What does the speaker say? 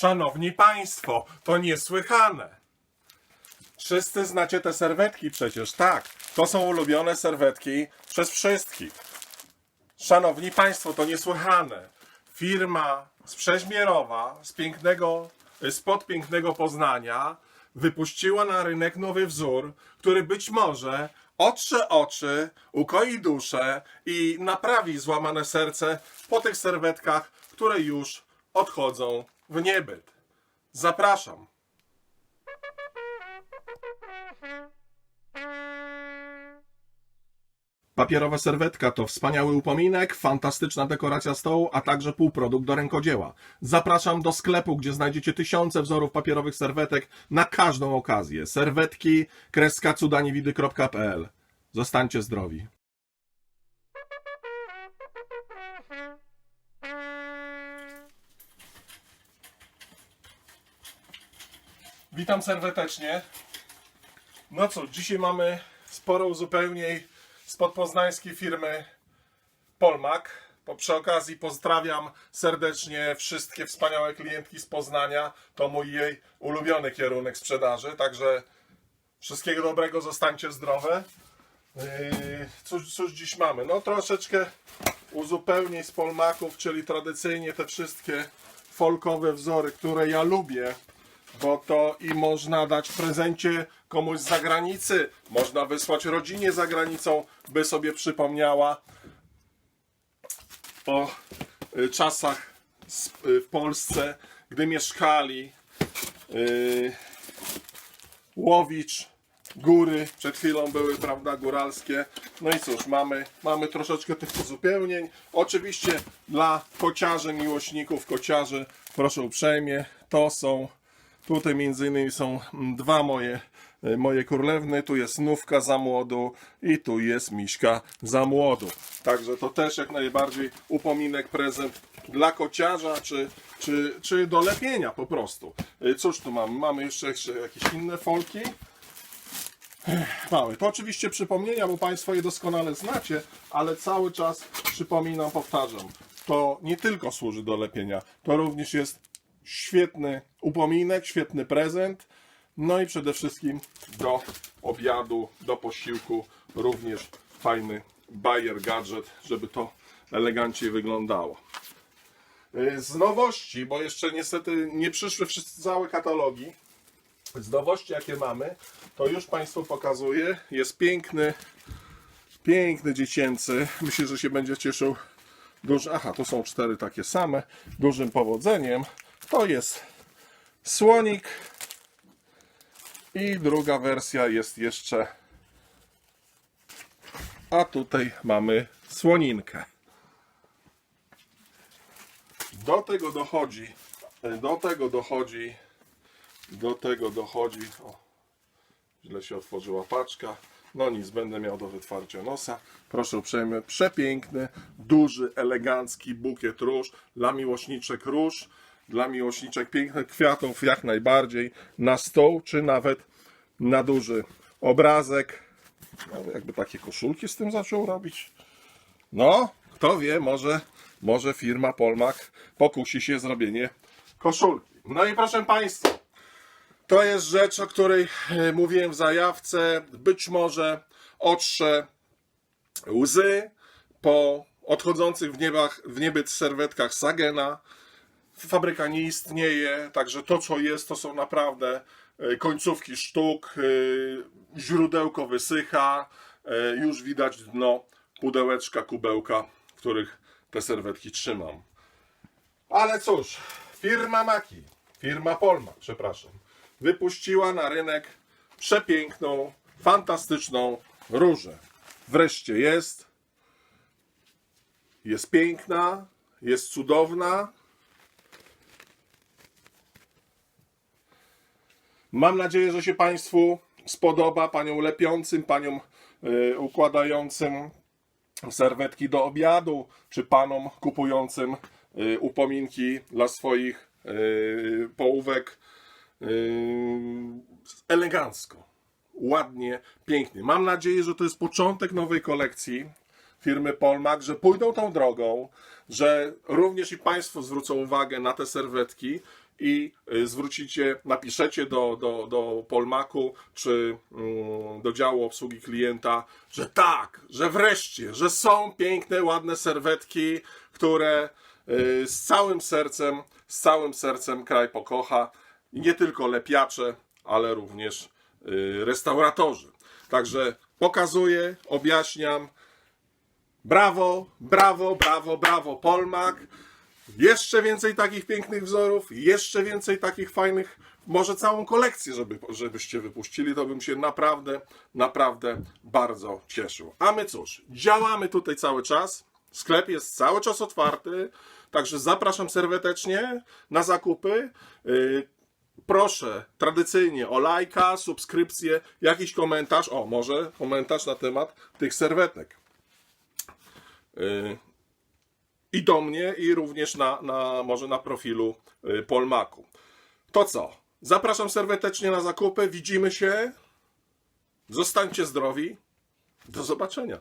Szanowni Państwo, to niesłychane. Wszyscy znacie te serwetki przecież, tak. To są ulubione serwetki przez wszystkich. Szanowni Państwo, to niesłychane. Firma z Przeźmierowa, z pięknego, spod pięknego Poznania, wypuściła na rynek nowy wzór, który być może otrze oczy, ukoi duszę i naprawi złamane serce po tych serwetkach, które już odchodzą w niebyt. Zapraszam. Papierowa serwetka to wspaniały upominek, fantastyczna dekoracja stołu, a także półprodukt do rękodzieła. Zapraszam do sklepu, gdzie znajdziecie tysiące wzorów papierowych serwetek na każdą okazję. Serwetki kreska cudaniwidy.pl Zostańcie zdrowi. Witam serdecznie. No co, dzisiaj mamy sporo uzupełnień spod poznańskiej firmy Polmak. Po przy okazji pozdrawiam serdecznie wszystkie wspaniałe klientki z Poznania. To mój jej ulubiony kierunek sprzedaży, także wszystkiego dobrego, zostańcie zdrowe. Yy, Cóż, cóż dziś mamy? No troszeczkę uzupełnień z Polmaków, czyli tradycyjnie te wszystkie folkowe wzory, które ja lubię bo to i można dać w prezencie komuś z zagranicy, można wysłać rodzinie za granicą, by sobie przypomniała o y, czasach y, w Polsce, gdy mieszkali y, Łowicz, góry, przed chwilą były, prawda, góralskie. No i cóż, mamy, mamy troszeczkę tych uzupełnień. Oczywiście dla kociarzy, miłośników kociarzy, proszę uprzejmie, to są, tutaj między innymi są mm, dwa moje, y, moje królewny, tu jest nówka za młodu i tu jest miśka za młodu. Także to też jak najbardziej upominek, prezent dla kociarza, czy, czy, czy do lepienia po prostu. Y, Cóż tu mamy? Mamy jeszcze, jeszcze jakieś inne folki. Mamy. To oczywiście przypomnienia, bo Państwo je doskonale znacie, ale cały czas przypominam, powtarzam. To nie tylko służy do lepienia, to również jest świetny upominek, świetny prezent. No i przede wszystkim do obiadu, do posiłku również fajny bajer gadżet, żeby to eleganckiej wyglądało. Y, Z nowości, bo jeszcze niestety nie przyszły wszystkie całe katalogi, z nowości jakie mamy, to już Państwu pokazuję. Jest piękny, piękny dziecięcy. Myślę, że się będzie cieszył duży. Aha, to są cztery takie same. Dużym powodzeniem. To jest słonik. I druga wersja jest jeszcze. A tutaj mamy słoninkę. Do tego dochodzi. Do tego dochodzi do tego dochodzi. O, źle się otworzyła paczka. No nic, będę miał do wytwarcia nosa. Proszę uprzejmie, przepiękny, duży, elegancki bukiet róż dla miłośniczek róż, dla miłośniczek pięknych kwiatów jak najbardziej na stół, czy nawet na duży obrazek. No, jakby takie koszulki z tym zaczął robić. No, kto wie, może, może firma Polmak pokusi się zrobienie koszulki. No i proszę Państwa, to jest rzecz, o której e, mówiłem w zajawce. Być może otrze łzy po odchodzących w, niebach, w niebyt serwetkach Sagena. Fabryka nie istnieje, także to, co jest, to są naprawdę e, końcówki sztuk. e, Źródełko wysycha, e, już widać dno pudełeczka, kubełka, w których te serwetki trzymam. Ale cóż, firma Maki, firma Polma, przepraszam, wypuściła na rynek przepiękną, fantastyczną różę. Wreszcie jest. Jest piękna, jest cudowna. Mam nadzieję, że się Państwu spodoba, paniom lepiącym, paniom y, układającym serwetki do obiadu, czy panom kupującym y, upominki dla swoich y, połówek elegancko, ładnie, pięknie. Mam nadzieję, że to jest początek nowej kolekcji, firmy Polmak, że pójdą tą drogą, że również i Państwo zwrócą uwagę na te serwetki i y, zwrócicie, napiszecie do, do, do Polmaku czy mm, do działu obsługi klienta, że tak, że wreszcie, że są piękne, ładne serwetki, które y, z całym sercem, z całym sercem kraj pokocha. Nie tylko lepiacze, ale również y, restauratorzy. Także pokazuję, objaśniam. Brawo, brawo, brawo, brawo, Polmak. Jeszcze więcej takich pięknych wzorów, jeszcze więcej takich fajnych, może całą kolekcję, żeby, żebyście wypuścili, to bym się naprawdę, naprawdę bardzo cieszył. A my cóż, działamy tutaj cały czas. Sklep jest cały czas otwarty, także zapraszam serdecznie na zakupy. Yy, proszę tradycyjnie o lajka, subskrypcję, jakiś komentarz, o może komentarz na temat tych serwetek. I do mnie, i również na, na może na profilu yy, Polmaku. To co? Zapraszam serdecznie na zakupy, widzimy się. Zostańcie zdrowi. Do zobaczenia.